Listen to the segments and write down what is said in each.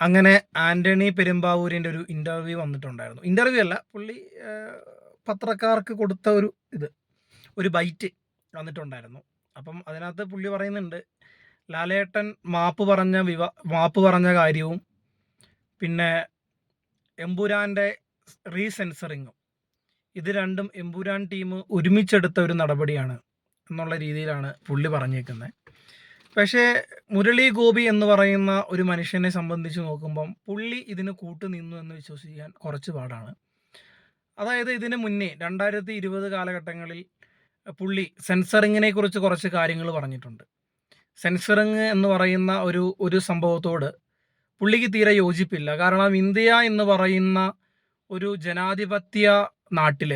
അങ്ങനെ ആന്റണി പെരുമ്പാവൂരിന്റെ ഒരു ഇന്റർവ്യൂ വന്നിട്ടുണ്ടായിരുന്നു. ഇന്റർവ്യൂ അല്ല പുള്ളി പത്രക്കാർക്ക് കൊടുത്ത ഒരു ഇത് ഒരു ബൈറ്റ് വന്നിട്ടുണ്ടായിരുന്നു. അപ്പം അതിനകത്ത് പുള്ളി പറയുന്നുണ്ട് ലാലേട്ടൻ മാപ്പ് പറഞ്ഞ വിവ മാപ്പ് പറഞ്ഞ കാര്യവും പിന്നെ എമ്പുരാന്റെ റീസെൻസറിങ്ങും ഇത് രണ്ടും എമ്പുരാൻ ടീം ഒരുമിച്ചെടുത്ത ഒരു നടപടിയാണ് എന്നുള്ള രീതിയിലാണ് പുള്ളി പറഞ്ഞേക്കുന്നത്. പക്ഷേ മുരളി ഗോപി എന്ന് പറയുന്ന ഒരു മനുഷ്യനെ സംബന്ധിച്ച് നോക്കുമ്പം പുള്ളി ഇതിന് കൂട്ടു നിന്നു എന്ന് വിശ്വസിക്കാൻ കുറച്ച് പാടാണ്. അതായത് ഇതിന് മുന്നേ രണ്ടായിരത്തി ഇരുപത് കാലഘട്ടങ്ങളിൽ പുള്ളി സെൻസറിങ്ങിനെ കുറിച്ച് കുറച്ച് കാര്യങ്ങൾ പറഞ്ഞിട്ടുണ്ട്. സെൻസറിങ് എന്ന് പറയുന്ന ഒരു ഒരു സംഭവത്തോട് പുള്ളിക്ക് തീരെ യോജിപ്പില്ല. കാരണം ഇന്ത്യ എന്ന് പറയുന്ന ഒരു ജനാധിപത്യ നാട്ടിൽ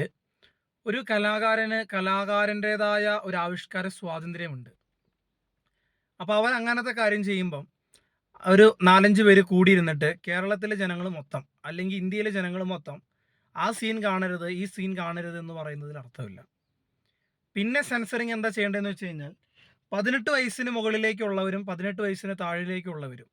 ഒരു കലാകാരന് കലാകാരന്റെതായ ഒരു ആവിഷ്കാര സ്വാതന്ത്ര്യമുണ്ട്. അപ്പോൾ അവൻ അങ്ങനത്തെ കാര്യം ചെയ്യുമ്പം ഒരു നാലഞ്ച് പേര് കൂടിയിരുന്നിട്ട് കേരളത്തിലെ ജനങ്ങൾ മൊത്തം അല്ലെങ്കിൽ ഇന്ത്യയിലെ ജനങ്ങൾ മൊത്തം ആ സീൻ കാണരുത് ഈ സീൻ കാണരുത് എന്ന് പറയുന്നതിൽ അർത്ഥമില്ല. പിന്നെ സെൻസറിങ് എന്താ ചെയ്യേണ്ടതെന്ന് വെച്ച് കഴിഞ്ഞാൽ പതിനെട്ട് വയസ്സിന് മുകളിലേക്കുള്ളവരും പതിനെട്ട് വയസ്സിന് താഴിലേക്കുള്ളവരും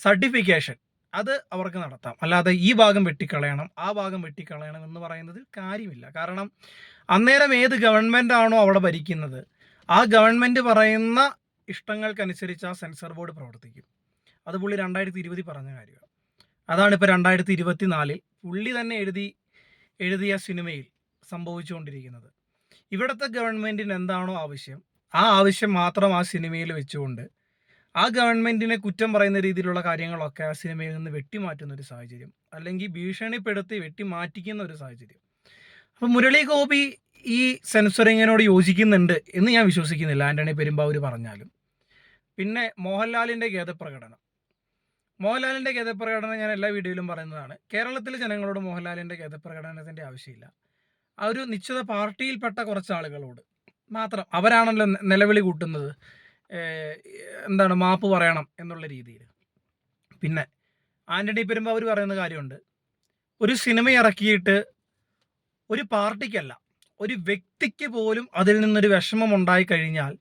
സർട്ടിഫിക്കേഷൻ അത് അവർക്ക് നടത്താം. അല്ലാതെ ഈ ഭാഗം വെട്ടിക്കളയണം ആ ഭാഗം വെട്ടിക്കളയണം എന്ന് പറയുന്നതിൽ കാര്യമില്ല. കാരണം അന്നേരം ഏത് ഗവൺമെന്റ് ആണോ അവിടെ ഭരിക്കുന്നത്? ആ ഗവൺമെന്റ് പറയുന്ന ഇഷ്ടങ്ങൾക്കനുസരിച്ച് ആ സെൻസർ ബോർഡ് പ്രവർത്തിക്കും. അത് പുള്ളി രണ്ടായിരത്തി ഇരുപതിൽ പറഞ്ഞ കാര്യമാണ് അതാണ് ഇപ്പോൾ രണ്ടായിരത്തി ഇരുപത്തി നാലിൽ പുള്ളി തന്നെ എഴുതി എഴുതിയ സിനിമയിൽ സംഭവിച്ചുകൊണ്ടിരിക്കുന്നത്. ഇവിടുത്തെ ഗവൺമെന്റിന് എന്താണോ ആവശ്യം ആ ആവശ്യം മാത്രം ആ സിനിമയിൽ വെച്ചുകൊണ്ട് ആ ഗവൺമെന്റിനെ കുറ്റം പറയുന്ന രീതിയിലുള്ള കാര്യങ്ങളൊക്കെ ആ സിനിമയിൽ നിന്ന് വെട്ടിമാറ്റുന്ന ഒരു സാഹചര്യം അല്ലെങ്കിൽ ഭീഷണിപ്പെടുത്തി വെട്ടിമാറ്റിക്കുന്ന ഒരു സാഹചര്യം. അപ്പം മുരളി ഗോപി ഈ സെൻസറിങ്ങിനോട് യോജിക്കുന്നുണ്ട് എന്ന് ഞാൻ വിശ്വസിക്കുന്നില്ല ആന്റണി പെരുമ്പാവൂർ പറഞ്ഞാലും. പിന്നെ മോഹൻലാലിന്റെ ഖേദപ്രകടനം മോഹൻലാലിന്റെ ഖേദപ്രകടനം ഞാൻ എല്ലാ വീഡിയോയിലും പറയുന്നതാണ്. കേരളത്തിലെ ജനങ്ങളോട് മോഹൻലാലിന്റെ ഖേദപ്രകടനത്തിന്റെ ആവശ്യമില്ല. ആ ഒരു നിശ്ചിത പാർട്ടിയിൽപ്പെട്ട കുറച്ച് ആളുകളോട് മാത്രം അവരാണല്ലോ നിലവിളി കൂട്ടുന്നത്. എന്താണ് മാപ്പ് പറയണം എന്നുള്ള രീതിയിൽ. പിന്നെ ആന്റണി പെരുമ്പാവൂർ പറയുന്ന കാര്യമുണ്ട്. ഒരു സിനിമ ഇറക്കിയിട്ട് ഒരു പാർട്ടിക്കല്ല ഒരു വ്യക്തിക്ക് പോലും അതിൽ നിന്നൊരു വിഷമം ഉണ്ടായി കഴിഞ്ഞാൽ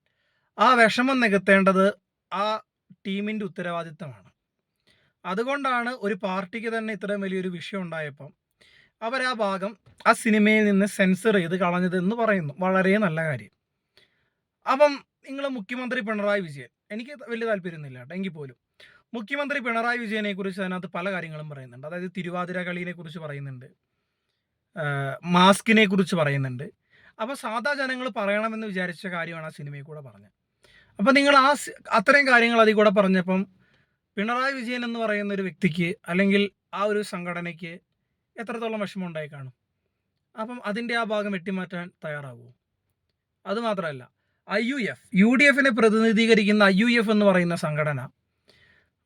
ആ വിഷമം നികത്തേണ്ടത് ആ ടീമിന്റെ ഉത്തരവാദിത്തമാണ്. അതുകൊണ്ടാണ് ഒരു പാർട്ടിക്ക് തന്നെ ഇത്രയും വലിയൊരു വിഷയം ഉണ്ടായപ്പം അവർ ആ ഭാഗം ആ സിനിമയിൽ നിന്ന് സെൻസർ ചെയ്ത് കളഞ്ഞത് എന്ന് പറയുന്നു. വളരെ നല്ല കാര്യം. അപ്പം നിങ്ങൾ മുഖ്യമന്ത്രി പിണറായി വിജയൻ എനിക്ക് വലിയ താല്പര്യമൊന്നുമില്ല കേട്ടോ എങ്കിൽ പോലും. മുഖ്യമന്ത്രി പിണറായി വിജയനെ കുറിച്ച് അതിനകത്ത് പല കാര്യങ്ങളും പറയുന്നുണ്ട്. അതായത് തിരുവാതിര കളിയെ കുറിച്ച് പറയുന്നുണ്ട്. മാസ്കിനെ കുറിച്ച് പറയുന്നുണ്ട്. അപ്പോൾ സാധാ ജനങ്ങൾ പറയണമെന്ന് വിചാരിച്ച കാര്യമാണ് ആ സിനിമയിൽ കൂടെ പറഞ്ഞത്. അപ്പോൾ നിങ്ങൾ ആ അത്രയും കാര്യങ്ങൾ അതിൽ കൂടെ പറഞ്ഞപ്പം പിണറായി വിജയൻ എന്ന് പറയുന്ന ഒരു വ്യക്തിക്ക് അല്ലെങ്കിൽ ആ ഒരു സംഘടനയ്ക്ക് എത്രത്തോളം വിഷമം ഉണ്ടായി കാണും? അപ്പം അതിന്റെ ആ ഭാഗം വെട്ടിമാറ്റാൻ തയ്യാറാകുമോ അതുമാത്രമല്ല I U F U D എഫിനെ പ്രതിനിധീകരിക്കുന്ന ഐ യു എഫ് എന്ന് പറയുന്ന സംഘടന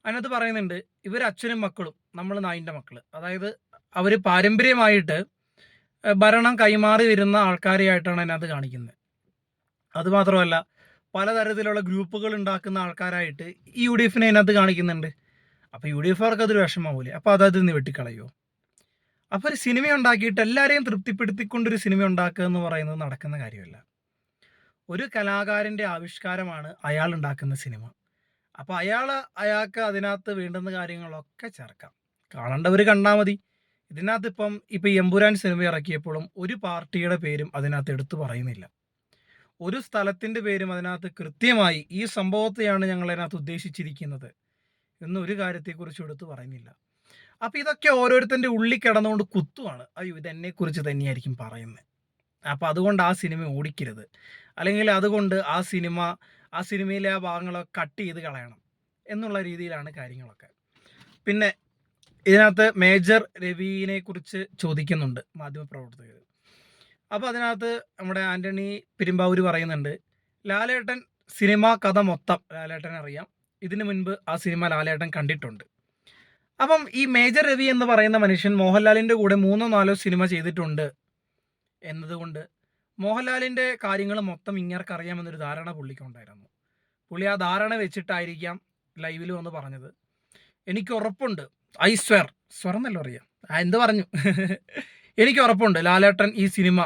അതിനകത്ത് പറയുന്നുണ്ട് ഇവർ അച്ഛനും മക്കളും നമ്മൾ നായിന്റെ മക്കൾ അതായത് അവർ പാരമ്പര്യമായിട്ട് ഭരണം കൈമാറി വരുന്ന ആൾക്കാരെയായിട്ടാണ് അതിനകത്ത് കാണിക്കുന്നത്. അതുമാത്രമല്ല പലതരത്തിലുള്ള ഗ്രൂപ്പുകൾ ഉണ്ടാക്കുന്ന ആൾക്കാരായിട്ട് ഈ യു ഡി എഫിനെ അതിനകത്ത് കാണിക്കുന്നുണ്ട്. അപ്പോൾ യു ഡി എഫുകാർക്ക് അതൊരു വിഷമാവൂലേ അപ്പോൾ അതത് നിന്ന് വെട്ടിക്കളയോ? അപ്പോൾ ഒരു സിനിമ ഉണ്ടാക്കിയിട്ട് എല്ലാവരെയും തൃപ്തിപ്പെടുത്തിക്കൊണ്ടൊരു സിനിമ ഉണ്ടാക്കുക എന്ന് പറയുന്നത് നടക്കുന്ന കാര്യമല്ല. ഒരു കലാകാരന്റെ ആവിഷ്കാരമാണ് അയാൾ ഉണ്ടാക്കുന്ന സിനിമ. അപ്പോൾ അയാൾ അയാൾക്ക് അതിനകത്ത് വേണ്ടുന്ന കാര്യങ്ങളൊക്കെ ചേർക്കാം. കാണേണ്ടവർ കണ്ടാൽ മതി. ഇതിനകത്ത് ഇപ്പം ഇപ്പം എമ്പുരാൻ സിനിമ ഇറക്കിയപ്പോഴും ഒരു പാർട്ടിയുടെ പേരും അതിനകത്ത് എടുത്തു പറയുന്നില്ല. ഒരു സ്ഥലത്തിന്റെ പേരും അതിനകത്ത് കൃത്യമായി ഈ സംഭവത്തെയാണ് ഞങ്ങൾ അതിനകത്ത് ഉദ്ദേശിച്ചിരിക്കുന്നത് എന്നൊരു കാര്യത്തെക്കുറിച്ച് എടുത്ത് പറയുന്നില്ല. അപ്പം ഇതൊക്കെ ഓരോരുത്തന്റെ ഉള്ളിൽ കിടന്നുകൊണ്ട് കുത്തുവാണ്. അയ്യോ ഇതെന്നെക്കുറിച്ച് തന്നെയായിരിക്കും പറയുന്നത്. അപ്പം അതുകൊണ്ട് ആ സിനിമ ഓടിക്കരുത്. അല്ലെങ്കിൽ അതുകൊണ്ട് ആ സിനിമ ആ സിനിമയിലെ ആ ഭാഗങ്ങളൊക്കെ കട്ട് ചെയ്ത് കളയണം എന്നുള്ള രീതിയിലാണ് കാര്യങ്ങളൊക്കെ. പിന്നെ ഇതിനകത്ത് മേജർ രവിനെ കുറിച്ച് ചോദിക്കുന്നുണ്ട് മാധ്യമപ്രവർത്തകർ അപ്പോൾ അതിനകത്ത് നമ്മുടെ ആന്റണി പെരുമ്പാവൂർ പറയുന്നുണ്ട് ലാലേട്ടൻ സിനിമ കഥ മൊത്തം ലാലേട്ടൻ അറിയാം. ഇതിനു മുൻപ് ആ സിനിമ ലാലേട്ടൻ കണ്ടിട്ടുണ്ട്. അപ്പം ഈ മേജർ രവി എന്ന് പറയുന്ന മനുഷ്യൻ മോഹൻലാലിന്റെ കൂടെ മൂന്നോ നാലോ സിനിമ ചെയ്തിട്ടുണ്ട് എന്നതുകൊണ്ട് മോഹൻലാലിന്റെ കാര്യങ്ങൾ മൊത്തം ഇങ്ങനെക്കറിയാമെന്നൊരു ധാരണ പുള്ളിക്കുണ്ടായിരുന്നു പുള്ളി ആ ധാരണ വെച്ചിട്ടായിരിക്കാം ലൈവിൽ വന്ന് പറഞ്ഞത്. എനിക്ക് ഉറപ്പുണ്ട്. ഐ സ്വർ. സ്വർ എന്നല്ലോ അറിയാം എന്ത് പറഞ്ഞു? എനിക്ക് ഉറപ്പുണ്ട് ലാലേട്ടൻ ഈ സിനിമ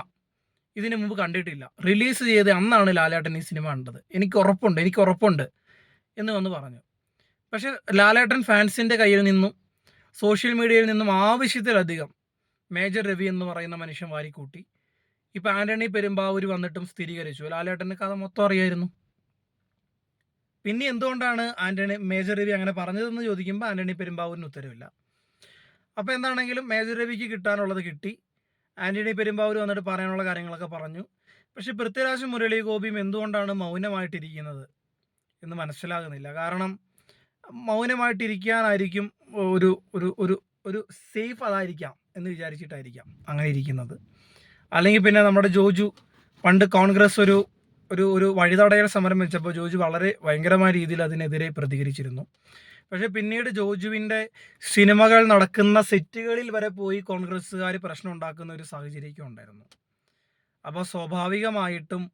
ഇതിനു മുമ്പ് കണ്ടിട്ടില്ല. റിലീസ് ചെയ്ത് അന്നാണ് ലാലേട്ടൻ ഈ സിനിമ കണ്ടത്. എനിക്ക് ഉറപ്പുണ്ട് എനിക്ക് ഉറപ്പുണ്ട് എന്ന് വന്ന് പറഞ്ഞു. പക്ഷെ ലാലേട്ടൻ ഫാൻസിന്റെ കയ്യിൽ നിന്നും സോഷ്യൽ മീഡിയയിൽ നിന്നും ആവശ്യത്തിലധികം മേജർ രവി എന്ന് പറയുന്ന മനുഷ്യൻ വാരിക്കൂട്ടി. ഇപ്പം ആന്റണി പെരുമ്പാവൂർ വന്നിട്ടും സ്ഥിരീകരിച്ചു. ലാലേട്ടന് കഥ മൊത്തം അറിയായിരുന്നു. പിന്നെ എന്തുകൊണ്ടാണ് ആന്റണി മേജർ രവി അങ്ങനെ പറഞ്ഞതെന്ന് ചോദിക്കുമ്പോൾ ആന്റണി പെരുമ്പാവൂരിന് ഉത്തരവില്ല. അപ്പോൾ എന്താണെങ്കിലും മേജർ രവിക്ക് കിട്ടാനുള്ളത് കിട്ടി. ആന്റണി പെരുമ്പാവൂർ വന്നിട്ട് പറയാനുള്ള കാര്യങ്ങളൊക്കെ പറഞ്ഞു. പക്ഷെ പൃഥ്വിരാജ് മുരളി ഗോപിയും എന്തുകൊണ്ടാണ് മൗനമായിട്ടിരിക്കുന്നത് എന്ന് മനസ്സിലാകുന്നില്ല. കാരണം മൗനമായിട്ടിരിക്കാനായിരിക്കും ഒരു ഒരു ഒരു ഒരു സേഫ് അതായിരിക്കാം എന്ന് വിചാരിച്ചിട്ടായിരിക്കാം അങ്ങനെ ഇരിക്കുന്നത്. അല്ലെങ്കിൽ പിന്നെ നമ്മുടെ ജോജു പണ്ട് കോൺഗ്രസ് ഒരു ഒരു ഒരു വഴിതടയൽ സമരം വെച്ചപ്പോൾ ജോജു വളരെ ഭയങ്കരമായ രീതിയിൽ അതിനെതിരെ പ്രതികരിച്ചിരുന്നു. പക്ഷേ പിന്നീട് ജോജുവിന്റെ സിനിമകൾ നടക്കുന്ന സെറ്റുകളിൽ വരെ പോയി കോൺഗ്രസ്സുകാർ പ്രശ്നം ഉണ്ടാക്കുന്ന ഒരു സാഹചര്യമൊക്കെ ഉണ്ടായിരുന്നു. അപ്പോൾ സ്വാഭാവികമായിട്ടും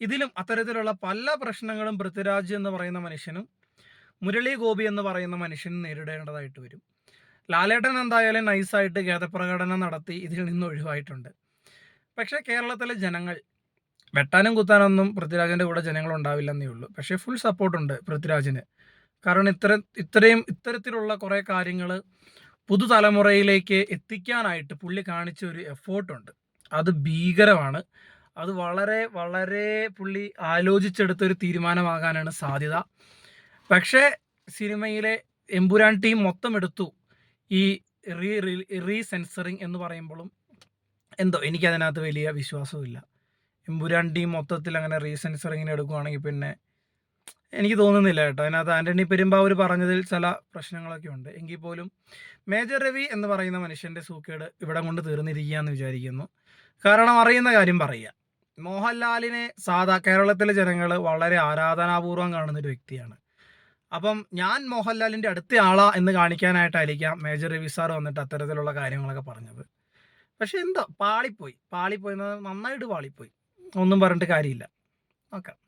ഇതിലും അത്തരത്തിലുള്ള പല പ്രശ്നങ്ങളും പൃഥ്വിരാജ് എന്ന് പറയുന്ന മനുഷ്യനും മുരളി ഗോപി എന്ന് പറയുന്ന മനുഷ്യനും നേരിടേണ്ടതായിട്ട് വരും. ലാലേട്ടൻ എന്തായാലും നൈസായിട്ട് ഖേദപ്രകടനം നടത്തി ഇതിൽ നിന്ന് ഒഴിവായിട്ടുണ്ട്. പക്ഷേ കേരളത്തിലെ ജനങ്ങൾ വെട്ടാനും കുത്താനൊന്നും പൃഥ്വിരാജിന്റെ കൂടെ ജനങ്ങൾ ഉണ്ടാവില്ലെന്നേ ഉള്ളൂ. പക്ഷേ ഫുൾ സപ്പോർട്ടുണ്ട് പൃഥ്വിരാജിന്. കാരണം ഇത്ര ഇത്രയും ഇത്തരത്തിലുള്ള കുറേ കാര്യങ്ങൾ പുതുതലമുറയിലേക്ക് എത്തിക്കാനായിട്ട് പുള്ളി കാണിച്ച ഒരു എഫേർട്ടുണ്ട് അത് ഭീകരമാണ്. അത് വളരെ വളരെ പുള്ളി ആലോചിച്ചെടുത്തൊരു തീരുമാനമാകാനാണ് സാധ്യത. പക്ഷേ സിനിമയിലെ എമ്പുരാൻ ടീം മൊത്തം എടുത്തു ഈ റീ റീ സെൻസറിങ് എന്ന് പറയുമ്പോഴും എന്തോ എനിക്കതിനകത്ത് വലിയ വിശ്വാസമില്ല എമ്പുരാൻ ടീം മൊത്തത്തിൽ അങ്ങനെ റീ സെൻസറിങ്ങിന് എടുക്കുകയാണെങ്കിൽ പിന്നെ എനിക്ക് തോന്നുന്നില്ല കേട്ടോ. അതിനകത്ത് ആന്റണി പെരുമ്പാവൂർ പറഞ്ഞതിൽ ചില പ്രശ്നങ്ങളൊക്കെ ഉണ്ട്. എങ്കിൽ പോലും മേജർ രവി എന്ന് പറയുന്ന മനുഷ്യന്റെ സൂക്കേട് ഇവിടെ കൊണ്ട് തീർന്നിരിക്കുക എന്ന് വിചാരിക്കുന്നു. കാരണം അറിയുന്ന കാര്യം പറയുക. മോഹൻലാലിനെ സാധാ കേരളത്തിലെ ജനങ്ങൾ വളരെ ആരാധനാപൂർവം കാണുന്നൊരു വ്യക്തിയാണ്. അപ്പം ഞാൻ മോഹൻലാലിന്റെ അടുത്ത ആളാ എന്ന് കാണിക്കാനായിട്ടായിരിക്കാം മേജർ രവി സാർ വന്നിട്ട് അത്തരത്തിലുള്ള കാര്യങ്ങളൊക്കെ പറഞ്ഞത്. പക്ഷെ എന്താ പാളിപ്പോയി. പാളിപ്പോയി നന്നായിട്ട് പാളിപ്പോയി. ഒന്നും പറഞ്ഞിട്ട് കാര്യമില്ല. ഓക്കെ.